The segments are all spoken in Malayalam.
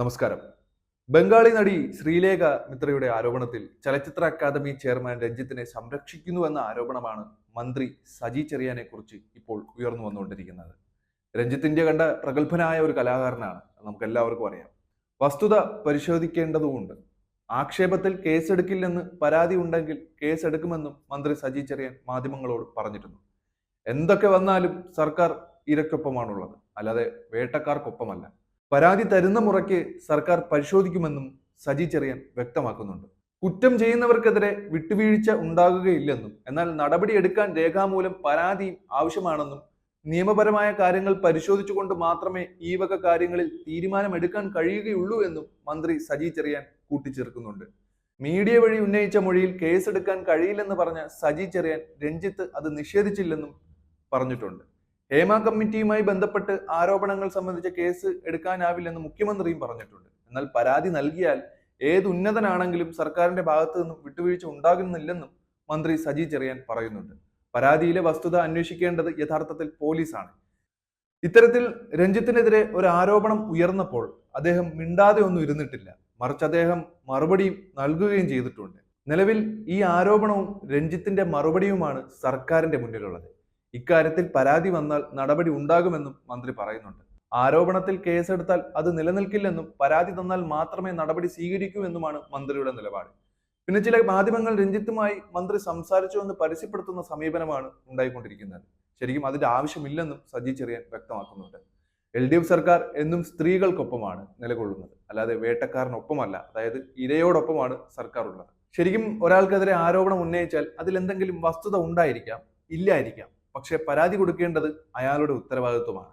നമസ്കാരം. ബംഗാളി നടി ശ്രീലേഖ മിത്രയുടെ ആരോപണത്തിൽ ചലച്ചിത്ര അക്കാദമി ചെയർമാൻ രഞ്ജിത്തിനെ സംരക്ഷിക്കുന്നുവെന്ന ആരോപണമാണ് മന്ത്രി സജി ചെറിയാനെ കുറിച്ച് ഇപ്പോൾ ഉയർന്നു വന്നുകൊണ്ടിരിക്കുന്നത്. രഞ്ജിത്തിന്റെ കണ്ട പ്രഗത്ഭനായ ഒരു കലാകാരനാണ് നമുക്ക് എല്ലാവർക്കും അറിയാം. വസ്തുത പരിശോധിക്കേണ്ടതുമുണ്ട്. ആക്ഷേപത്തിൽ കേസെടുക്കില്ലെന്ന് പരാതി ഉണ്ടെങ്കിൽ കേസെടുക്കുമെന്നും മന്ത്രി സജി ചെറിയാൻ മാധ്യമങ്ങളോട് പറഞ്ഞിരുന്നു. എന്തൊക്കെ വന്നാലും സർക്കാർ ഇരക്കൊപ്പമാണുള്ളത് അല്ലാതെ വേട്ടക്കാർക്കൊപ്പമല്ല. പരാതി തരുന്ന മുറയ്ക്ക് സർക്കാർ പരിശോധിക്കുമെന്നും സജി ചെറിയാൻ വ്യക്തമാക്കുന്നുണ്ട്. കുറ്റം ചെയ്യുന്നവർക്കെതിരെ വിട്ടുവീഴ്ച ഉണ്ടാകുകയില്ലെന്നും എന്നാൽ നടപടി എടുക്കാൻ രേഖാമൂലം പരാതി ആവശ്യമാണെന്നും നിയമപരമായ കാര്യങ്ങൾ പരിശോധിച്ചുകൊണ്ട് മാത്രമേ ഈ വക കാര്യങ്ങളിൽ തീരുമാനമെടുക്കാൻ കഴിയുകയുള്ളൂ എന്നും മന്ത്രി സജി ചെറിയാൻ കൂട്ടിച്ചേർക്കുന്നുണ്ട്. മീഡിയ വഴി ഉന്നയിച്ച മൊഴിയിൽ കേസെടുക്കാൻ കഴിയില്ലെന്ന് പറഞ്ഞ സജി ചെറിയാൻ രഞ്ജിത്ത് അത് നിഷേധിച്ചില്ലെന്നും പറഞ്ഞിട്ടുണ്ട്. ഹേമ കമ്മിറ്റിയുമായി ബന്ധപ്പെട്ട് ആരോപണങ്ങൾ സംബന്ധിച്ച കേസ് എടുക്കാനാവില്ലെന്ന് മുഖ്യമന്ത്രിയും പറഞ്ഞിട്ടുണ്ട്. എന്നാൽ പരാതി നൽകിയാൽ ഏത് ഉന്നതനാണെങ്കിലും സർക്കാരിന്റെ ഭാഗത്തു നിന്നും വിട്ടുവീഴ്ച ഉണ്ടാകുന്നില്ലെന്നും മന്ത്രി സജി ചെറിയാൻ പറയുന്നുണ്ട്. പരാതിയിലെ വസ്തുത അന്വേഷിക്കേണ്ടത് യഥാർത്ഥത്തിൽ പോലീസാണ്. ഇത്തരത്തിൽ രഞ്ജിത്തിനെതിരെ ഒരു ആരോപണം ഉയർന്നപ്പോൾ അദ്ദേഹം മിണ്ടാതെ ഒന്നും ഇരുന്നിട്ടില്ല. മറിച്ച് അദ്ദേഹം മറുപടിയും നൽകുകയും ചെയ്തിട്ടുണ്ട്. നിലവിൽ ഈ ആരോപണവും രഞ്ജിത്തിന്റെ മറുപടിയുമാണ് സർക്കാരിന്റെ മുന്നിലുള്ളത്. ഇക്കാര്യത്തിൽ പരാതി വന്നാൽ നടപടി ഉണ്ടാകുമെന്നും മന്ത്രി പറയുന്നുണ്ട്. ആരോപണത്തിൽ കേസെടുത്താൽ അത് നിലനിൽക്കില്ലെന്നും പരാതി തന്നാൽ മാത്രമേ നടപടി സ്വീകരിക്കൂ എന്നുമാണ് മന്ത്രിയുടെ നിലപാട്. പിന്നെ ചില മാധ്യമങ്ങൾ രഞ്ജിത്തുമായി മന്ത്രി സംസാരിച്ചു എന്ന് പരസ്യപ്പെടുത്തുന്ന സമീപനമാണ് ഉണ്ടായിക്കൊണ്ടിരിക്കുന്നത്. ശരിക്കും അതിന്റെ ആവശ്യമില്ലെന്നും സജി ചെറിയാൻ വ്യക്തമാക്കുന്നുണ്ട്. എൽ ഡി എഫ് സർക്കാർ എന്നും സ്ത്രീകൾക്കൊപ്പമാണ് നിലകൊള്ളുന്നത്. അല്ലാതെ വേട്ടക്കാരനൊപ്പമല്ല അതായത് ഇരയോടൊപ്പമാണ് സർക്കാർ ഉള്ളത് ശരിക്കും ഒരാൾക്കെതിരെ ആരോപണം ഉന്നയിച്ചാൽ അതിൽ എന്തെങ്കിലും വസ്തുത ഉണ്ടായിരിക്കാം ഇല്ലായിരിക്കാം. പക്ഷെ പരാതി കൊടുക്കേണ്ടത് അയാളുടെ ഉത്തരവാദിത്വമാണ്.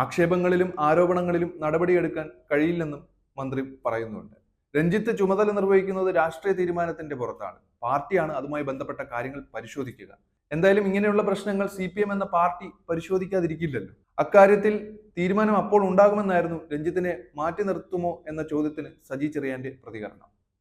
ആക്ഷേപങ്ങളിലും ആരോപണങ്ങളിലും നടപടിയെടുക്കാൻ കഴിയില്ലെന്നും മന്ത്രി പറയുന്നുണ്ട്. രഞ്ജിത്ത് ചുമതല നിർവഹിക്കുന്നത് രാഷ്ട്രീയ തീരുമാനത്തിന്റെ പുറത്താണ്. പാർട്ടിയാണ് അതുമായി ബന്ധപ്പെട്ട കാര്യങ്ങൾ പരിശോധിക്കുക. എന്തായാലും ഇങ്ങനെയുള്ള പ്രശ്നങ്ങൾ സി പി എം എന്ന പാർട്ടി പരിശോധിക്കാതിരിക്കില്ലല്ലോ. അക്കാര്യത്തിൽ തീരുമാനം അപ്പോൾ ഉണ്ടാകുമെന്നായിരുന്നു രഞ്ജിത്തിനെ മാറ്റി നിർത്തുമോ എന്ന ചോദ്യത്തിന് സജി ചെറിയാന്റെ പ്രതികരണം.